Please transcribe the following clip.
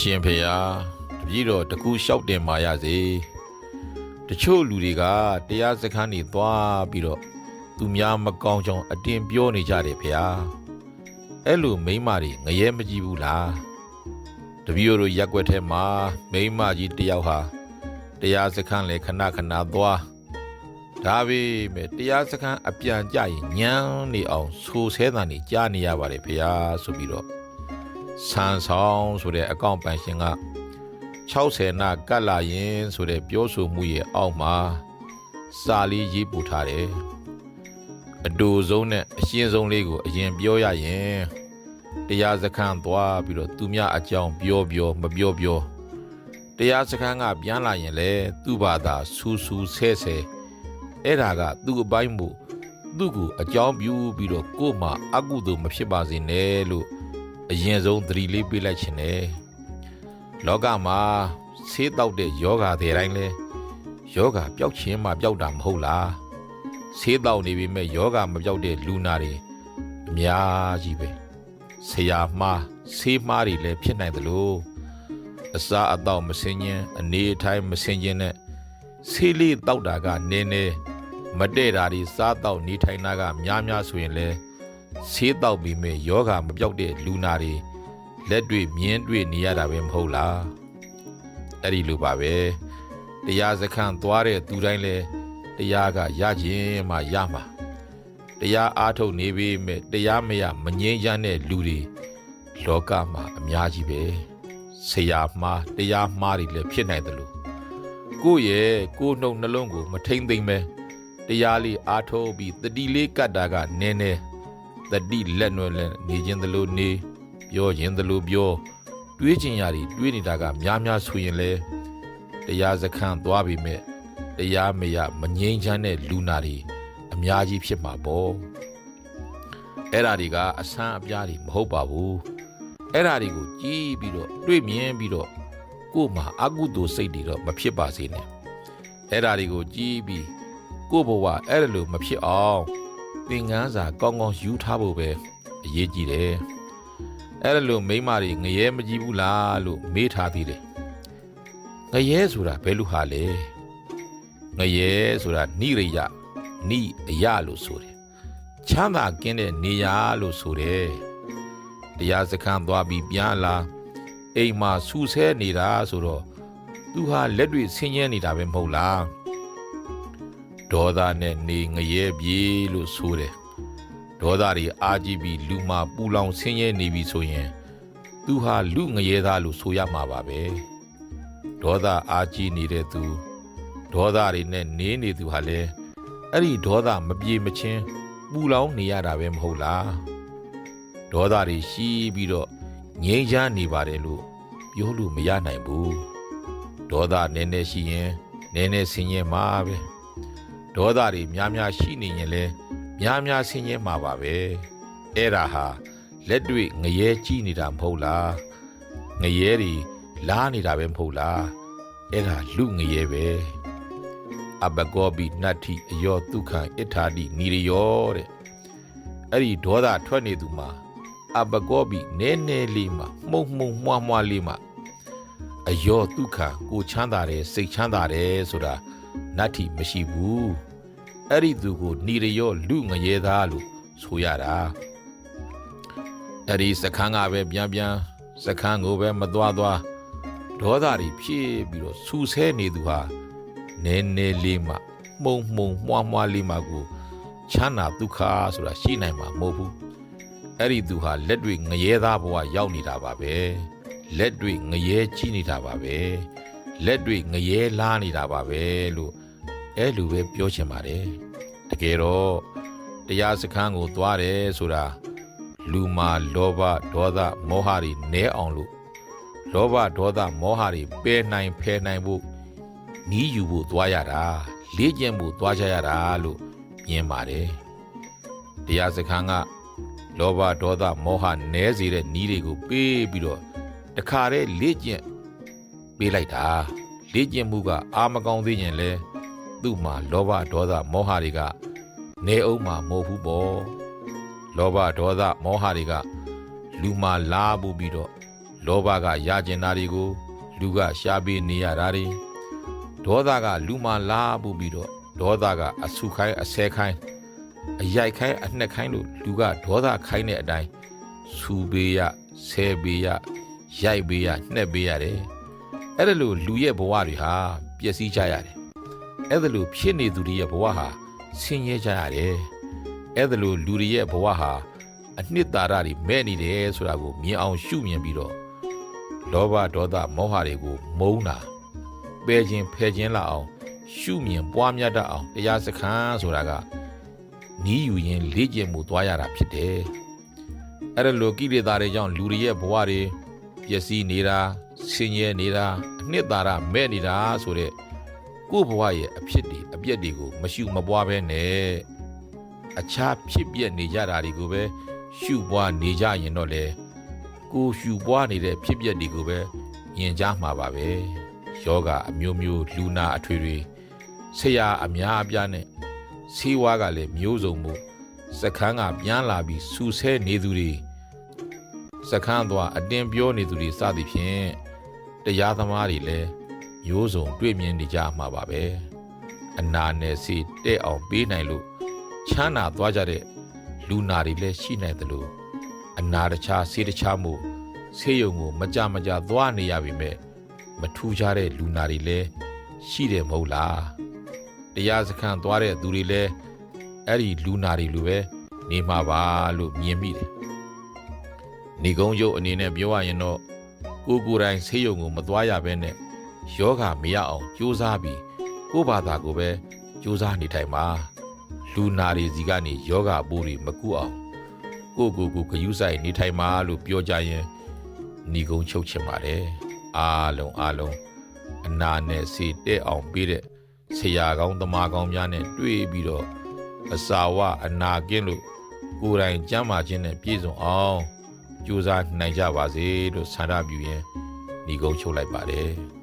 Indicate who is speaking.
Speaker 1: ရှင်ဖေယားတပည့်တော်တကူလျှောက်တင်မာရစေတချို့လူတွေကတရားစခန်းနေသွားပြီးတော့သူများမကောင်းကြောင်အတင်ပြောနေကြတယ်ဖေယားအဲ့လိုမိန်းမတွေငရဲမကြည့်ဘူးလားတပည့်တော်ရက်ွက်ထဲမှာမိန်းမကြီးတယောက်ဟာတရားစခန်းလေခဏခဏသွားဒါပေမဲ့တရားစခန်းအပြန်ကြရင်ညမ်းနေအောင်ဆူဆဲတာနေကြားနေရပါတယ်ဖေယားဆိုပြီးတော့ ဆန်ဆောင်ဆိုတဲ့အကောင့်ပန်ရှင်က60နာကတ်လာရင်ဆိုတဲ့ပြောဆိုမှုရဲ့အောက်မှာစာလေးရေးပို့ထားတယ်အတူဆုံးနဲ့အရှင်းဆုံးလေးကိုအရင်ပြောရရင်တရားစခန်းသွားပြီးတော့သူများအကြောင်းပြောပြောမပြောပြောတရားစခန်းကပြန်လာရင်လေသူ့ဘာသာဆူဆူဆဲဆဲအဲ့ဒါကသူ့အပိုင်းမှုသူ့ကိုအကြောင်းပြုပြီးတော့ကို့မှာအကုသို့မဖြစ်ပါစေနဲ့လို့ အရင်ဆုံးသတိလေးပေးလိုက်ခြင်းနဲ့လောကမှာဆေးတောက်တဲ့ယောဂါတွေတိုင်းလဲယောဂါပျောက်ခြင်းမှပျောက်တာမဟုတ်လားဆေးတောက်နေပြီမဲ့ယောဂါမပျောက်တဲ့လူနာတွေအများကြီးပဲဆရာမှားဆေးမှားတွေလည်းဖြစ်နိုင်တယ်လို့အစာအတော့မစင်ခြင်းအနေအထိုင်မစင်ခြင်းနဲ့ဆေးလေးတောက်တာကနည်းနည်းမတည့်တာတွေစားတော့နေထိုင်တာကများများဆိုရင်လည်း ဆေးတောက်ပြီးမဲ့ယောဂမပြောက်တဲ့လူနာတွေလက်တွေ့မြင်းတွေ့နေရတာပဲမဟုတ်လားအဲ့ဒီလိုပါပဲတရားစခန်းသွားတဲ့သူတိုင်းလဲတရားကရခြင်းမှရမှာတရားအားထုတ်နေပြီမဲ့တရားမရမငြိမ်းချမ်းတဲ့လူတွေလောကမှာအများကြီးပဲဆရာမှားတရားမှားတွေလည်းဖြစ်နိုင်တယ်လို့ကိုယ့်ရဲ့ကိုယ်နှုတ်နှလုံးကို မထိမ့်သိမ့်ပဲတရားလေးအားထုတ်ပြီးတတိလေးကတ်တာကနည်းနည်း တတိလက်နွယ်လဲနေခြင်းသလိုနေပြောခြင်းသလိုပြော တွေးခြင်းရာတွေတွေးနေတာကများများဆိုရင်လဲတရားစခန်းသွားပြီမဲ့တရားမရမငြိမ်းချမ်းတဲ့လူနာတွေအများကြီးဖြစ်မှာပေါ့အဲ့ဓာတွေကအဆန်းအပြားတွေမဟုတ်ပါဘူးအဲ့ဓာတွေကိုကြည်ပြီးတော့တွေးမြင်ပြီးတော့ကို့မှာအကုသိုလ်စိတ်တွေတော့မဖြစ်ပါစေနဲ့အဲ့ဓာတွေကိုကြည်ပြီးကို့ဘဝအဲ့ဒါလိုမဖြစ်အောင် သင်ငန်းစာကောင်းကောင်းယူထားဖို့ပဲအရေးကြီးတယ်။အဲ့ဒါလို့မိန်းမတွေငရဲမကြည့်ဘူးလားလို့မေးထားသေးတယ်။ငရဲဆိုတာဘယ်လိုဟာလဲ။ငရဲဆိုတာနိရိယနိအယလို့ဆိုတယ်။ချမ်းသာကင်းတဲ့နေရာလို့ဆိုတယ်။တရားစခန်းသွားပြီးပြန်လာအိမ်မှာဆူဆဲနေတာဆိုတော့သူဟာလက်တွေ့ဆင်းရဲနေတာပဲမဟုတ်လား။ ဒေါသနဲ့နေငရဲပြေလို့ဆိုတယ်ဒေါသတွေအာကြည့်ပြီးလူမာပူလောင်ဆင်းရဲနေပြီဆိုရင် သူဟာလူငရဲသားလို့ဆိုရမှာပါပဲဒေါသအာကြည့်နေတဲ့သူဒေါသတွေနဲ့နေနေသူဟာလည်းအဲ့ဒီဒေါသမပြေမချင်းပူလောင်နေရတာပဲမဟုတ်လားဒေါသတွေရှိပြီးတော့ငြိမ်းချမ်းနေပါတယ်လို့ပြောလို့မရနိုင်ဘူးဒေါသနည်းနည်းရှိရင်နည်းနည်းဆင်းရဲမှာပဲ ဒေါသတွေများများရှိနေရင်လဲများများဆင်းရဲမှာပါပဲအဲ့ဒါဟာလက်တွေ့ငရဲကြီးနေတာမဟုတ်လားငရဲတွေလားနေတာပဲမဟုတ်လားအဲ့ဒါလူငရဲပဲအဘကောပိနတ္ထိအယောဒုက္ခံအထာတိနိရယောတဲ့အဲ့ဒီဒေါသထွက်နေသူမှာအဘကောပိနည်းနည်းလေးမှာမှုံမှုံမွားမွားလေးမှာအယောဒုက္ခံကိုချမ်းသာတယ်စိတ်ချမ်းသာတယ်ဆိုတာနတ္ထိမရှိဘူး အဲ့ဒီသူကိုဏီရယောလူငရဲသားလို့ဆိုရတာအဲ့ဒီစခန်းကပဲပြန်ပြန်စခန်းကိုပဲမသွားသွားဒေါသတွေဖြည့်ပြီးတော့ဆူဆဲနေသူဟာနည်းနည်းလေးမှမှုံမှုံမွားမွားလေးမှကိုချမ်းသာဒုက္ခဆိုတာရှိနိုင်မှာမဟုတ်ဘူးအဲ့ဒီသူဟာလက်တွေငရဲသားဘဝရောက်နေတာပါပဲလက်တွေငရဲကြီးနေတာပါပဲလက်တွေငရဲလားနေတာပါပဲလို့ အဲ့လိုပဲပြောချင်ပါတယ်တကယ်တော့တရားစခန်းကိုသွားတယ်ဆိုတာလူမာလောဘဒေါသမောဟတွေနဲအောင်လို့လောဘဒေါသမောဟတွေပယ်နိုင်ဖယ်နိုင်ဖို့နီးယူဖို့သွားရတာလေ့ကျင့်ဖို့သွားကြရတာလို့မြင်ပါတယ်တရားစခန်းကလောဘဒေါသမောဟနဲစေတဲ့နီးတွေကိုပေးပြီးတော့တခါတည်းလေ့ကျင့်ပေးလိုက်တာလေ့ကျင့်မှုကအာမကောင်းသေးရင်လဲ သူ့မှာလောဘဒေါသမောဟတွေကနေအောင်မှာမဟုတ်ဘူးပေါ့လောဘဒေါသမောဟတွေကလူမှာလာပူပြီးတော့လောဘကရကျင်တာတွေကိုလူကရှားပေးနေရတာတွေဒေါသကလူမှလာပူပြီးတော့ဒေါသကအဆုခိုင်းအဆဲခိုင်းအရိုက်ခိုင်းအနှက်ခိုင်းလို့လူကဒေါသခိုင်းတဲ့အတိုင်းဆူပေးရဆဲပေးရရိုက်ပေးရနှက်ပေးရတယ်အဲ့ဒါလို့လူရဲ့ဘဝတွေဟာပျက်စီးကြရတယ် အဲ့ဒါလို့ဖြစ်နေသူတွေရဲ့ဘဝဟာဆင်းရဲကြရတယ်အဲ့ဒါလို့လူတွေရဲ့ဘဝဟာအနှစ်သာရတွေမဲ့နေတယ်ဆိုတာကိုမြင်အောင်ရှုမြင်ပြီးတော့လောဘဒေါသမောဟတွေကိုမုန်းတာပယ်ခြင်းဖယ်ခြင်းလာအောင် ရှုမြင်ပွားများတတ်အောင်တရားစခန်းဆိုတာကနီးယူရင်လေ့ကျင့်မှုသွားရတာဖြစ်တယ်။အဲ့ဒါလိုကိလေသာတွေကြောင့်လူတွေရဲ့ဘဝတွေပျက်စီးနေတာဆင်းရဲနေတာအနှစ်သာရမဲ့နေတာဆိုတဲ့ ကိုယ့်ဘဝရဲ့အဖြစ်တွေအပျက်တွေကိုမရှုမပွားပဲနဲ့အခြားဖြစ်ပျက်နေကြတာတွေကိုပဲရှုပွားနေကြရင်တော့လေကိုယ်ရှူပွားနေတဲ့ဖြစ်ပျက်တွေကိုပဲယင်ကြားမှာပါပဲယောဂအမျိုးမျိုးလူနာအထွေတွေဆရာအများအပြားနဲ့ဆေးဝါးကလည်းမျိုးစုံမှုစကန်းကပြန်လာပြီးစူဆဲနေသူတွေစကန်းသွားအတင်ပြောနေသူတွေစသည်ဖြင့်တရားသမားတွေလည်း မျိုးစုံတွေ့မြင်နေကြမှာပါပဲအနာနဲ့စီတဲ့အောင်ပေးနိုင်လို့ချမ်းသာသွားကြတဲ့လူနာတွေလည်းရှိနိုင်တယ်လို့အနာတခြားဆေးတခြားမှုဆေးရုံကိုမကြမကြသွားနေရပြီမဲ့မထူးခြားတဲ့လူနာတွေလည်းရှိတယ်မဟုတ်လားတရားစခန်းသွားတဲ့သူတွေလည်းအဲ့ဒီလူနာတွေလိုပဲနေမှာပါလို့မြင်မိတယ်နေကုန်းရုပ်အနေနဲ့ပြောရရင်တော့ကိုယ်ကိုယ်တိုင်ဆေးရုံကိုမသွားရဘဲနဲ့ ယောဂမရအောင်ကြိုးစားပြီးကိုယ့်ဘာသာကိုပဲကြိုးစားနေထိုင်ပါလူနာတွေစီကနေယောဂပိုးတွေမကူအောင်ကိုကိုကိုဂယုဆိုင်နေထိုင်ပါလို့ပြောကြရင်ညီကုန်းချုပ်ချင်ပါတယ်အားလုံးအားလုံးအနာနဲ့စေတဲ့အောင်ပေးတဲ့ဆရာကောင်းသမားကောင်းများနဲ့တွေ့ပြီးတော့အစာဝအနာကင်းလို့ကိုယ်တိုင်ကျမ်းမာခြင်းနဲ့ပြည့်စုံအောင်ကြိုးစားနိုင်ကြပါစေလို့ဆန္ဒပြုရင်ညီကုန်းချုပ်လိုက်ပါတယ်